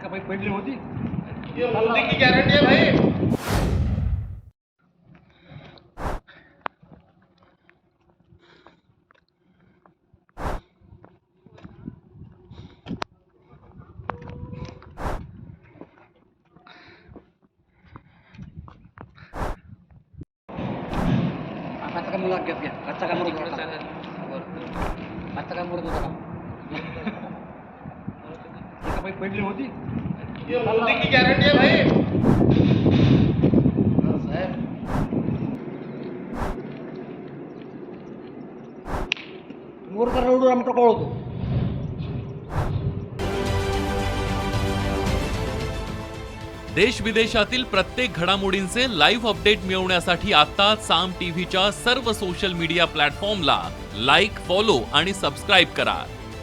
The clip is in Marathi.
का भाई पडली होती ये मोदी की गारंटी है भाई। आता का मुला घेत घ्या आजचा का मुलगा होता आजचा का मुलगा होता का का भाई पडली होती ये मोदी की गारंटी है भाई। साहेब। मोरचा रडू आमचा कळवतो देश विदेशातील प्रत्येक घडामोडींचे लाईव्ह अपडेट मिळवण्यासाठी आता साम टीव्हीच्या सर्व सोशल मीडिया प्लॅटफॉर्मला लाईक फॉलो आणि सबस्क्राईब करा.